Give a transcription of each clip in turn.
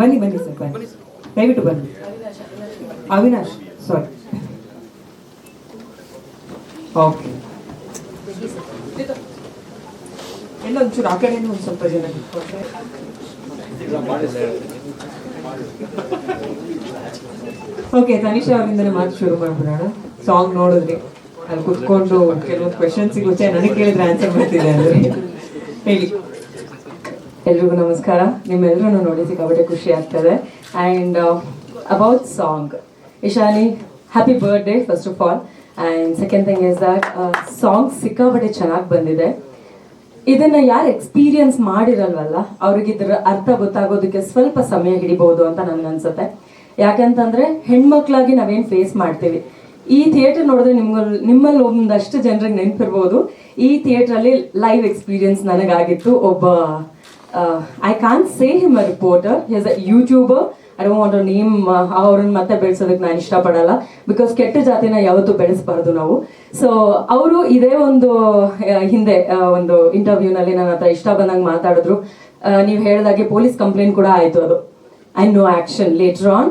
ಬನ್ನಿ ಬನ್ನಿ ಸರ್ ಬನ್ನಿ. ದಯವಿಟ್ಟು ಬನ್ನಿ. ಅವಿನಾಶ್ ಸಾರಿ ಓಕೆ ಎಲ್ಲ ಒಂಚೂರು ಆ ಕಡೆನೂ ಒಂದು ಸ್ವಲ್ಪ ಜನ. ಓಕೆ ತನಿಷಾ ಅವರಿಂದನೇ ಮಾತು ಶುರು ಮಾಡ್ಬಿಡೋಣ. ಸಾಂಗ್ ನೋಡಿದ್ರಿ ಅಲ್ಲಿ ಕುತ್ಕೊಂಡು ಕೆಲವೊಂದು ಕ್ವೆಶನ್ಸಿಗೆ ನನಗೆ ಕೇಳಿದ್ರೆ ಆನ್ಸರ್ ಮಾಡ್ತಿದ್ದೆ ಅಂದ್ರೆ ಹೇಳಿ. ಎಲ್ರಿಗೂ ನಮಸ್ಕಾರ. ನಿಮ್ಮೆಲ್ಲರೂ ನೋಡಿ ಸಿಕ್ಕಾಪಟ್ಟೆ ಖುಷಿ ಆಗ್ತದೆ. And about song Ishali happy birthday first of all and second thing is that song ಸಿಕ್ಕಾಪಟ್ಟೆ ಚೆನ್ನಾಗಿ ಬಂದಿದೆ. ಇದನ್ನ ಯಾರು ಎಕ್ಸ್ಪೀರಿಯನ್ಸ್ ಮಾಡಿರಲ್ವಲ್ಲ ಅವ್ರಿಗೆ ಇದರ ಅರ್ಥ ಗೊತ್ತಾಗೋದಕ್ಕೆ ಸ್ವಲ್ಪ ಸಮಯ ಹಿಡಿಬಹುದು ಅಂತ ನನ್ಗನ್ಸುತ್ತೆ ಯಾಕಂತಂದ್ರೆ, ಹೆಣ್ಮಕ್ಳಾಗಿ ನಾವೇನ್ ಫೇಸ್ ಮಾಡ್ತೀವಿ. ಈ ಥಿಯೇಟರ್ ನೋಡಿದ್ರೆ ನಿಮ್ಗಲ್, ನಿಮ್ಮಲ್ಲಿ ಒಂದಷ್ಟು ಜನರಿಗೆ ನೆನಪಿರ್ಬೋದು. ಈ ಥಿಯೇಟರ್ ಅಲ್ಲಿ ಲೈವ್ ಎಕ್ಸ್ಪೀರಿಯನ್ಸ್ ನನಗಾಗಿತ್ತು. ಒಬ್ಬ I can say him a reporter his a YouTuber I don't want name ಅವ್ರನ್ನ ಮತ್ತೆ ಬೆಳೆಸೋದಕ್ಕೆ ನಾನು ಇಷ್ಟಪಡಲ್ಲ. ಬಿಕಾಸ್ ಕೆಟ್ಟ ಜಾತಿನ ಯಾವತ್ತೂ ಬೆಳೆಸಬಾರ್ದು ನಾವು. ಸೊ ಅವರು ಇದೇ ಒಂದು ಹಿಂದೆ ಒಂದು ಇಂಟರ್ವ್ಯೂನಲ್ಲಿ ನನ್ನ ಹತ್ರ ಇಷ್ಟ ಬಂದಂಗೆ ಮಾತಾಡಿದ್ರು. ನೀವು ಹೇಳಿದಾಗೆ ಪೊಲೀಸ್ ಕಂಪ್ಲೇಂಟ್ ಕೂಡ ಆಯಿತು ಅದು. I no action later on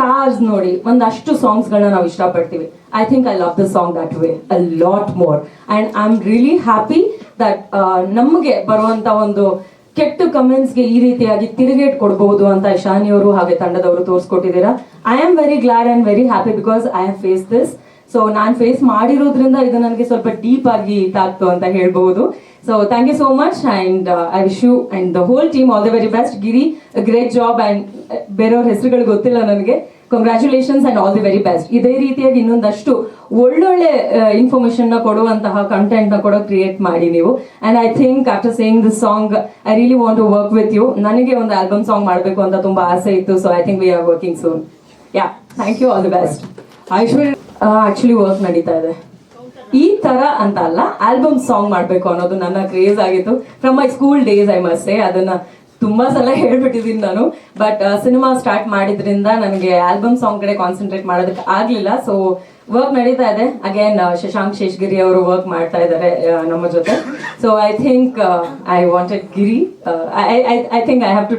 cars ನೋಡಿ, ಒಂದಷ್ಟು ಸಾಂಗ್ಸ್ಗಳನ್ನ ನಾವು ಇಷ್ಟಪಡ್ತೀವಿ. I think I love the song that way a lot more and I am really happy that ನಮಗೆ ಬರುವಂತ ಒಂದು ಕೆಟ್ಟ ಕಮೆಂಟ್ಸ್ಗೆ ಈ ರೀತಿಯಾಗಿ ತಿರುಗೇಟ್ ಕೊಡಬಹುದು ಅಂತ ಇಶಾನಿ ಅವರು ಹಾಗೆ ತಂಡದವರು ತೋರಿಸ್ಕೊಟ್ಟಿದ್ದೀರಾ. I am very glad and very happy because I have face this so ನಾನು ಫೇಸ್ ಮಾಡಿರೋದ್ರಿಂದ ಇದು ನನಗೆ ಸ್ವಲ್ಪ ಡೀಪ್ ಆಗಿ ಇದಾಗ್ತು ಅಂತ ಹೇಳ್ಬಹುದು so thank you so much and I wish you and the whole team all the very best Giri great job and ಬೇರೆಯವ್ರ ಹೆಸರುಗಳು ಗೊತ್ತಿಲ್ಲ ನನಗೆ. Congratulations and all the very best ಇದೇ ರೀತಿಯಾಗಿ ಇನ್ನೊಂದಷ್ಟು ಒಳ್ಳೊಳ್ಳೆ ಇನ್ಫಾರ್ಮೇಶನ್ನ ಕೊಡುವಂತಹ ಕಂಟೆಂಟ್ನ ಕೂಡ ಕ್ರಿಯೇಟ್ ಮಾಡಿ ನೀವು. And I think after saying this song I really want to work with you ನನಗೆ ಒಂದು ಆಲ್ಬಮ್ ಸಾಂಗ್ ಮಾಡಬೇಕು ಅಂತ ತುಂಬಾ ಆಸೆ ಇತ್ತು so I think we are working soon yeah thank you all the best Aishwarya actually work ನಡೀತಾ ಇದೆ. ಈ ತರ ಅಂತ ಅಲ್ಲ ಆಲ್ಬಮ್ ಸಾಂಗ್ ಮಾಡಬೇಕು ಅನ್ನೋದು ನನ್ನ ಕ್ರೇಜ್ ಆಗಿತ್ತು. From my school days I must say ಅದನ್ನ ತುಂಬಾ ಸಲ ಹೇಳ್ಬಿಟ್ಟಿದ್ದೀನಿ ನಾನು. ಬಟ್ ಸಿನಿಮಾ ಸ್ಟಾರ್ಟ್ ಮಾಡಿದ್ರಿಂದ ನನಗೆ ಆಲ್ಬಮ್ ಸಾಂಗ್ ಕಡೆ ಕಾನ್ಸಂಟ್ರೇಟ್ ಮಾಡೋದಕ್ಕೆ ಆಗ್ಲಿಲ್ಲ. ಸೊ ವರ್ಕ್ ನಡೀತಾ ಇದೆ. ಅಗೇನ್ ಶಶಾಂಕ್ ಶೇಷ್ಗಿರಿ ಅವರು ವರ್ಕ್ ಮಾಡ್ತಾ ಇದ್ದಾರೆ ನಮ್ಮ ಜೊತೆ. So I think I wanted Giri I think I have to